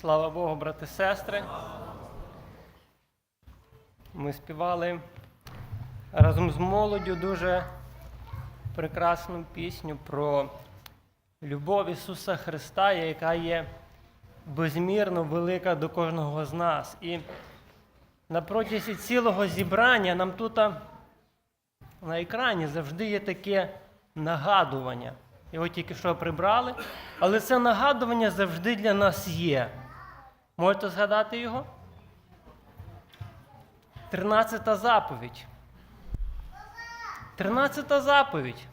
Слава Богу, брати і сестри. Ми співали разом з молоддю дуже прекрасну пісню про любов Ісуса Христа, яка є безмірно велика до кожного з нас. І на протязі цілого зібрання нам тут на екрані завжди є таке нагадування. Його тільки що прибрали, але це нагадування завжди для нас є. Можете згадати його? Тринадцята заповідь. Тринадцята заповідь.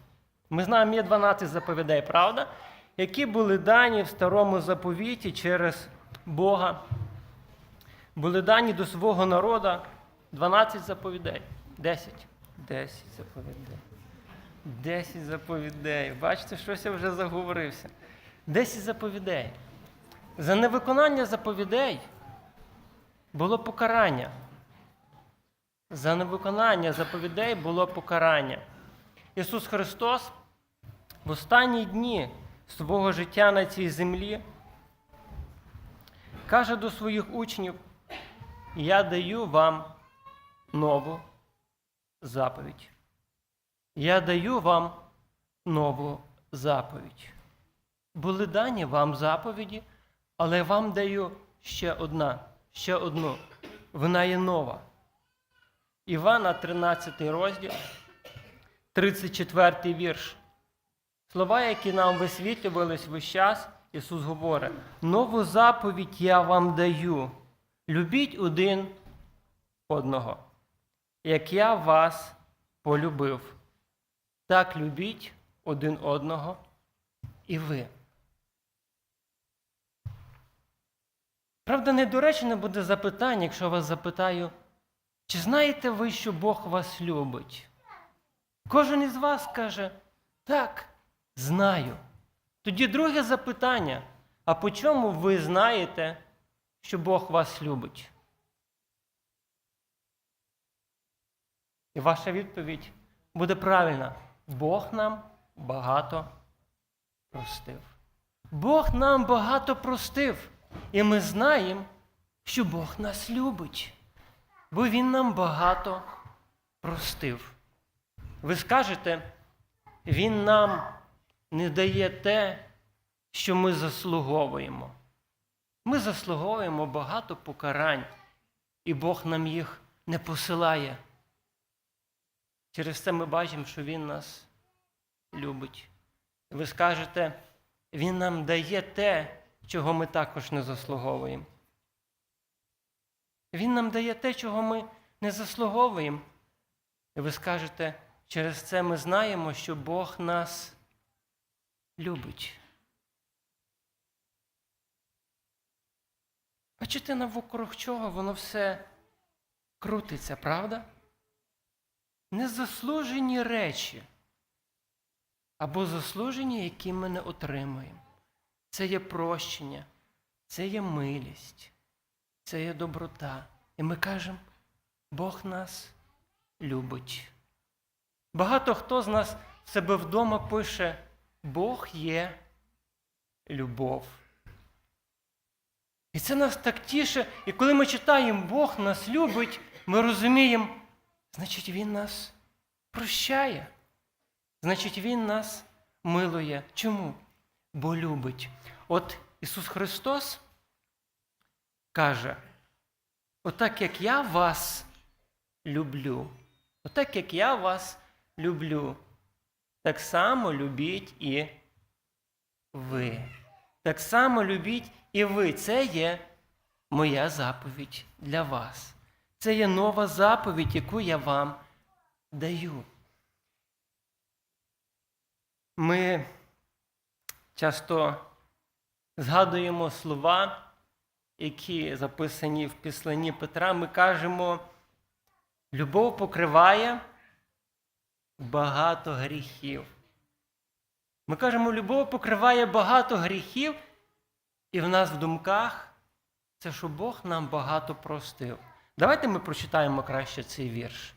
Ми знаємо, є 12 заповідей, правда? Які були дані в старому заповіті через Бога. Були дані до свого народу 12 заповідей. 10. 10 заповідей. 10 заповідей. Бачите, щось я вже заговорився. 10 заповідей. За невиконання заповідей було покарання. За невиконання заповідей було покарання. Ісус Христос в останні дні свого життя на цій землі каже до своїх учнів: Я даю вам нову заповідь. Я даю вам нову заповідь. Були дані вам заповіді, але вам даю ще одна, ще одну. Вона є нова. Івана, 13 розділ, 34 вірш. Слова, які нам висвітлювались весь час, Ісус говорить: нову заповідь я вам даю. Любіть один одного, як я вас полюбив. Так любіть один одного і ви. Правда, недоречне буде запитання, якщо вас запитаю, чи знаєте ви, що Бог вас любить? Кожен із вас каже, так, знаю. Тоді друге запитання: а по чому ви знаєте, що Бог вас любить? І ваша відповідь буде правильна. Бог нам багато простив. Бог нам багато простив. І ми знаємо, що Бог нас любить, бо Він нам багато простив. Ви скажете, Він нам не дає те, що ми заслуговуємо. Ми заслуговуємо багато покарань, і Бог нам їх не посилає. Через це ми бачимо, що Він нас любить. Ви скажете, Він нам дає те, чого ми також не заслуговуємо. Він нам дає те, чого ми не заслуговуємо. І ви скажете, через це ми знаємо, що Бог нас любить. Бачите, навкруг чого воно все крутиться, правда? Незаслужені речі або заслужені, які ми не отримуємо. Це є прощення, це є милість, це є доброта. І ми кажемо, Бог нас любить. Багато хто з нас в себе вдома пише, Бог є любов. І це нас так тіше. І коли ми читаємо, Бог нас любить, ми розуміємо, значить, Він нас прощає. Значить, Він нас милує. Чому? Бо любить. От Ісус Христос каже, отак як я вас люблю, отак як я вас люблю, так само любіть і ви. Так само любіть і ви. Це є моя заповідь для вас. Це є нова заповідь, яку я вам даю. Ми часто згадуємо слова, які записані в післанні Петра. Ми кажемо, любов покриває багато гріхів. Ми кажемо, любов покриває багато гріхів, і в нас в думках це, що Бог нам багато простив. Давайте ми прочитаємо краще цей вірш.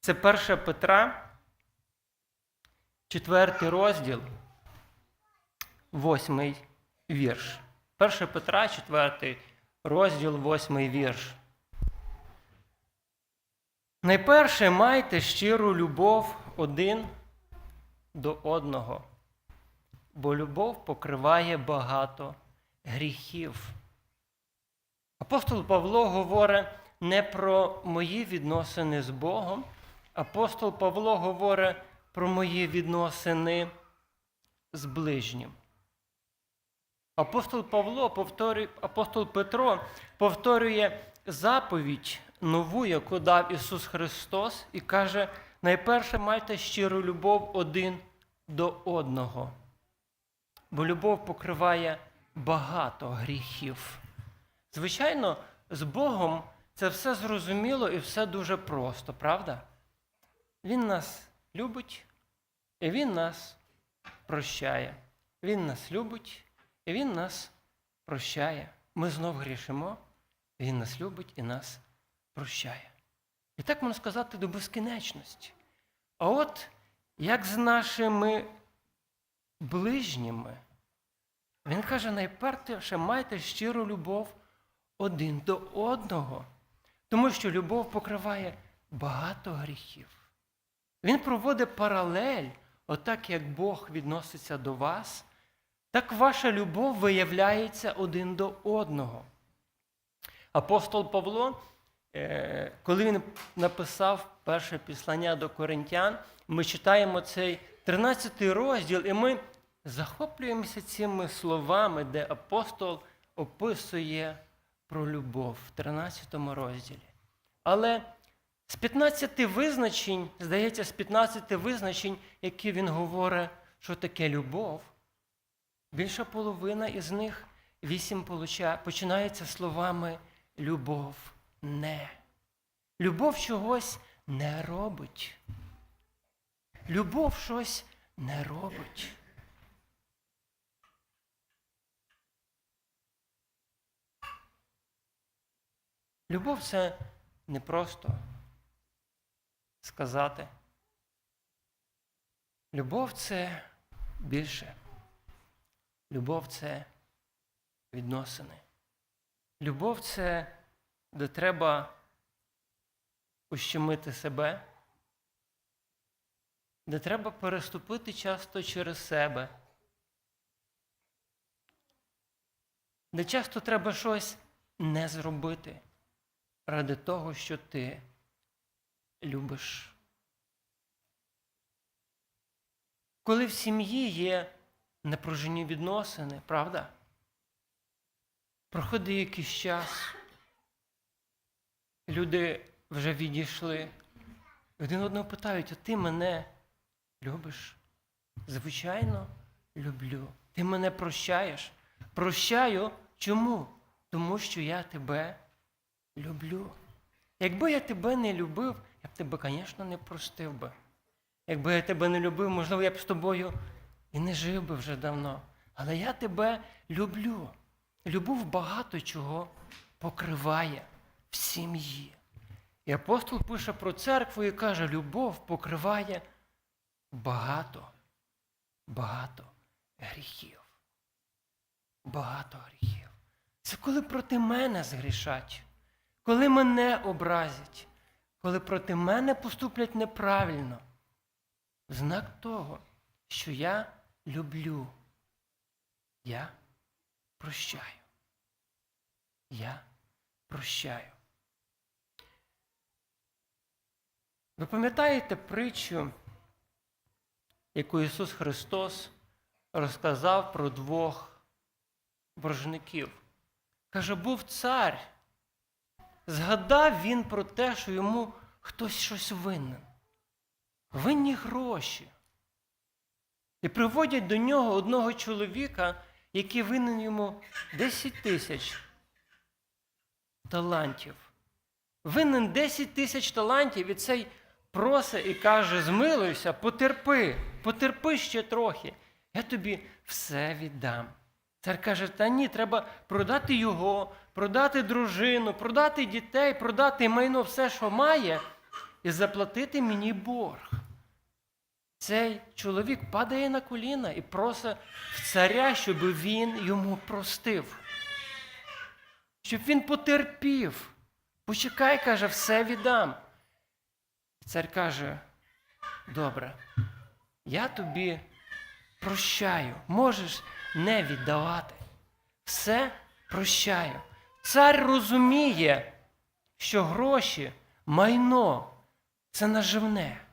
Це 1 Петра, 4 розділ, 8 вірш. 1 Петра, 4 розділ, 8 вірш. Найперше майте щиру любов один до одного, бо любов покриває багато гріхів. Апостол Павло говорить не про мої відносини з Богом. Апостол Павло говорить про мої відносини з ближнім. Апостол Павло повторює, апостол Петро повторює заповідь нову, яку дав Ісус Христос, і каже: найперше майте щиру любов один до одного. Бо любов покриває багато гріхів. Звичайно, з Богом це все зрозуміло і все дуже просто, правда? Він нас любить, і Він нас прощає. Він нас любить, і Він нас прощає. Ми знов грішимо, Він нас любить і нас прощає. І так можна сказати до безкінечності. А от як з нашими ближніми, він каже, найперше майте щиру любов один до одного, тому що любов покриває багато гріхів. Він проводить паралель, отак як Бог відноситься до вас, так ваша любов виявляється один до одного. Апостол Павло, е, коли він написав перше післання до коринтян, ми читаємо цей 13 розділ, і ми захоплюємося цими словами, де апостол описує про любов в 13 розділі. Але з 15 визначень, здається, з 15 визначень, які він говорить, що таке любов, більша половина із них, вісім починається словами любов не. Любов чогось не робить. Любов щось не робить. Любов це не просто сказати. Любов це більше. Любов це відносини. Любов це де треба ущемити себе, де треба переступити часто через себе, де часто треба щось не зробити ради того, що ти любиш. Коли в сім'ї є напружені відносини, правда? Проходить якийсь час, люди вже відійшли, один одного питають, а ти мене любиш? Звичайно, люблю. Ти мене прощаєш. Прощаю чому? Тому що я тебе люблю. Якби я тебе не любив, я б тебе, звісно, не простив би. Якби я тебе не любив, можливо, я б з тобою і не жив би вже давно. Але я тебе люблю. Любов багато чого покриває в сім'ї. І апостол пише про церкву і каже, любов покриває багато, багато гріхів. Багато гріхів. Це коли проти мене згрішать коли мене образять, коли проти мене поступлять неправильно, знак того, що я люблю, я прощаю. Я прощаю. Ви пам'ятаєте притчу, яку Ісус Христос розказав про двох боржників? Каже, був цар згадав він про те, що йому хтось щось винен. Винні гроші. І приводять до нього одного чоловіка, який винен йому 10 тисяч талантів. Винен 10 тисяч талантів і цей просить і каже: змилуйся, потерпи, потерпи ще трохи. Я тобі все віддам. Цар каже, та ні, треба продати його, продати дружину, продати дітей, продати майно все, що має, і заплатити мені борг. Цей чоловік падає на коліна і просить царя, щоб він йому простив. Щоб він потерпів. Почекай, каже, все віддам. Цар каже: добре, я тобі прощаю, можеш не віддавати. Все прощаю. Цар розуміє, що гроші, майно це наживне.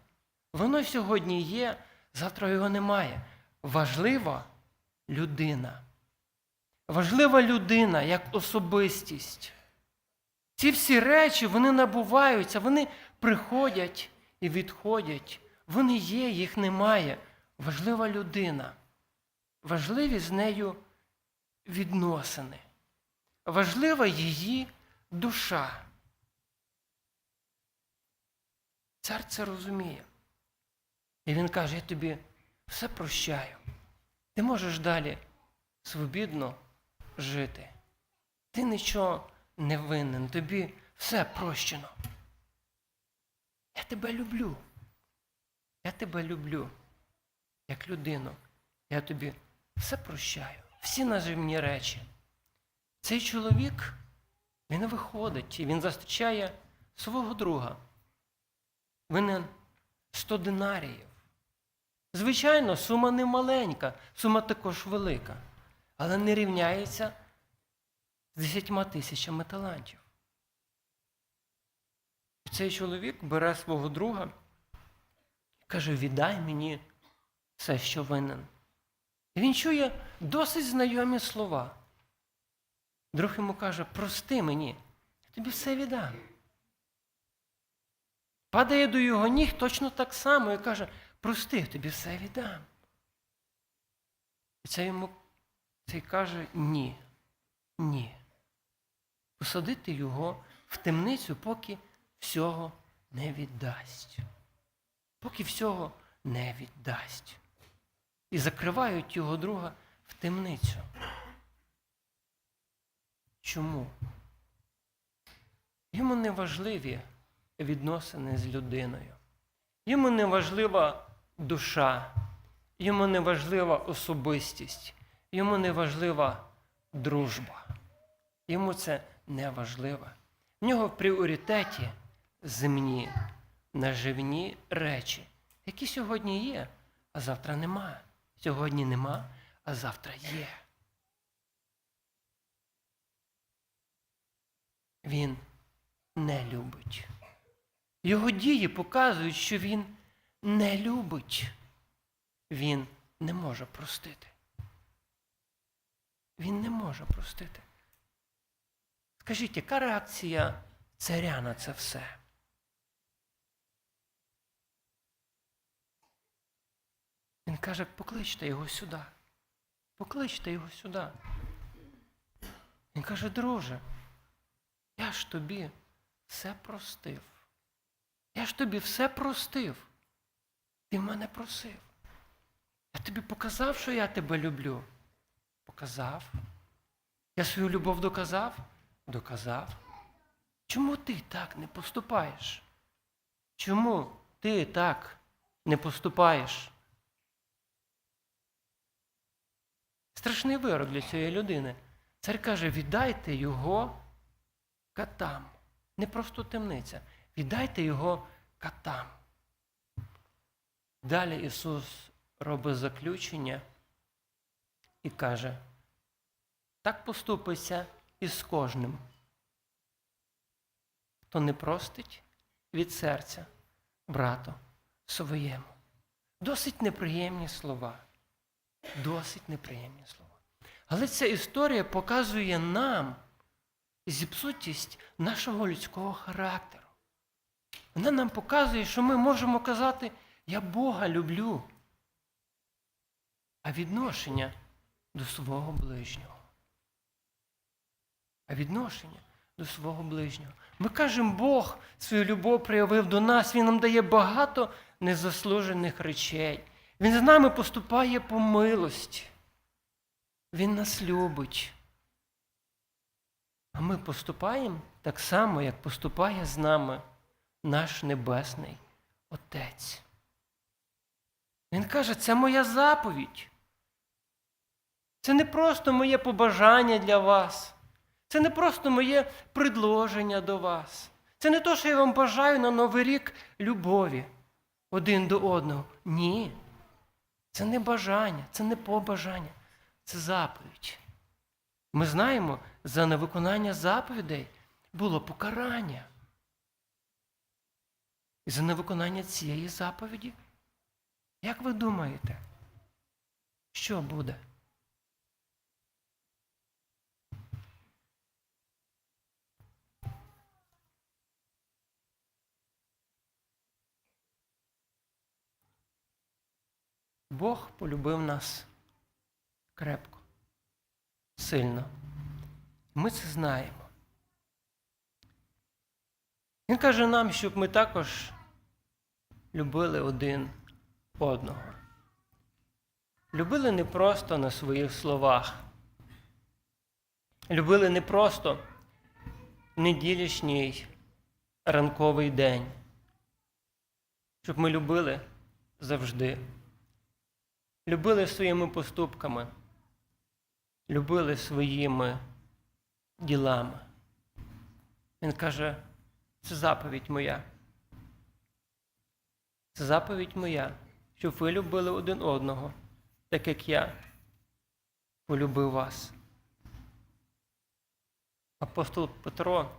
Воно сьогодні є, завтра його немає. Важлива людина. Важлива людина як особистість. Ці всі речі вони набуваються, вони приходять і відходять. Вони є, їх немає. Важлива людина. Важливі з нею відносини. Важлива її душа. Цар це розуміє. І він каже: я тобі все прощаю. Ти можеш далі свобідно жити. Ти нічого не винен, тобі все прощено. Я тебе люблю. Я тебе люблю, як людину. Я тобі все прощаю, всі наживні речі. Цей чоловік, він виходить і він зустрічає свого друга. Винен 100 динаріїв. Звичайно, сума не маленька, сума також велика, але не рівняється з 10 тисячами талантів. Цей чоловік бере свого друга і каже: віддай мені все, що винен. І він чує досить знайомі слова. Друг йому каже, прости мені, я тобі все віддам. Падає до його ніг точно так само і каже, прости, тобі все віддам. І це йому цей каже ні, ні. Посадити його в темницю, поки всього не віддасть. Поки всього не віддасть. І закривають його друга в темницю. Чому? Йому не важливі відносини з людиною. Йому не важлива душа, йому не важлива особистість, йому не важлива дружба. Йому це не важливо. В нього в пріоритеті земні, наживні речі, які сьогодні є, а завтра нема. Сьогодні нема, а завтра є. Він не любить. Його дії показують, що він не любить. Він не може простити. Він не може простити. Скажіть, яка реакція царя на це все? Він каже, покличте його сюди. Покличте його сюди. Він каже, друже, я ж тобі все простив. Я ж тобі все простив. Ти мене просив. Я тобі показав, що я тебе люблю. Показав. Я свою любов доказав? Доказав. Чому ти так не поступаєш? Чому ти так не поступаєш? Страшний вирок для цієї людини. Цар каже, віддайте його катам. Не просто темниця. Віддайте його катам. Далі Ісус робить заключення і каже, так поступиться і з кожним, хто не простить від серця брату своєму. Досить неприємні слова. Досить неприємні слова. Але ця історія показує нам зіпсутість нашого людського характеру. Вона нам показує, що ми можемо казати, я Бога люблю, а відношення до свого ближнього. А відношення до свого ближнього. Ми кажемо, Бог свою любов проявив до нас, Він нам дає багато незаслужених речей. Він з нами поступає по милості. Він нас любить. А ми поступаємо так само, як поступає з нами наш Небесний Отець. Він каже, це моя заповідь. Це не просто моє побажання для вас. Це не просто моє предложення до вас. Це не то, що я вам бажаю на Новий рік любові один до одного. Ні. Це не бажання, це не побажання, це заповідь. Ми знаємо, за невиконання заповідей було покарання. І за невиконання цієї заповіді, як ви думаєте, що буде? Бог полюбив нас крепко, сильно. Ми це знаємо. Він каже нам, щоб ми також любили один одного. Любили не просто на своїх словах. Любили не просто неділішній ранковий день. Щоб ми любили завжди. Любили своїми поступками, любили своїми ділами. Він каже, це заповідь моя. Це заповідь моя, щоб ви любили один одного, так як я полюбив вас. Апостол Петро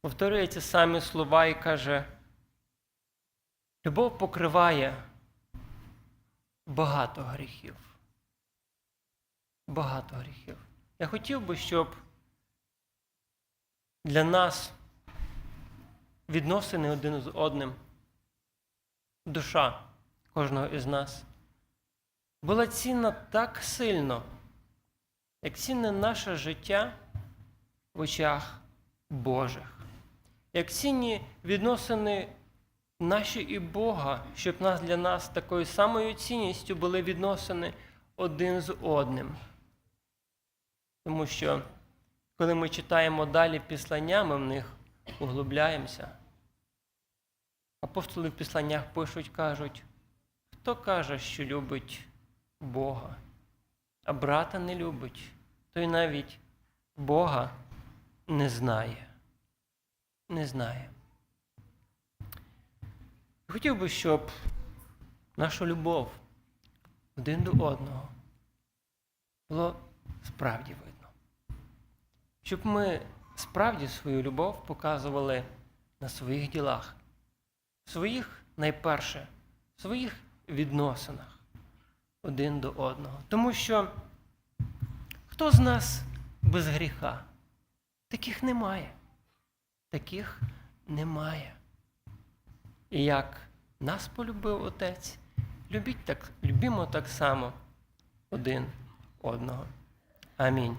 повторює ці самі слова і каже, любов покриває багато гріхів. Багато гріхів. Я хотів би, щоб для нас відносини один з одним, душа кожного із нас була цінна так сильно, як цінне наше життя в очах Божих, як цінні відносини наші і Бога, щоб нас для нас такою самою цінністю були відносини один з одним. Тому що, коли ми читаємо далі післання, ми в них углубляємося. Апостоли в післаннях пишуть, кажуть, хто каже, що любить Бога, а брата не любить, той навіть Бога не знає. Не знає. Хотів би, щоб наша любов один до одного було справді видно. Щоб ми справді свою любов показували на своїх ділах, своїх найперше, своїх відносинах один до одного. Тому що хто з нас без гріха? Таких немає. Таких немає. І як нас полюбив Отець, любіть так, любімо так само один одного. Амінь.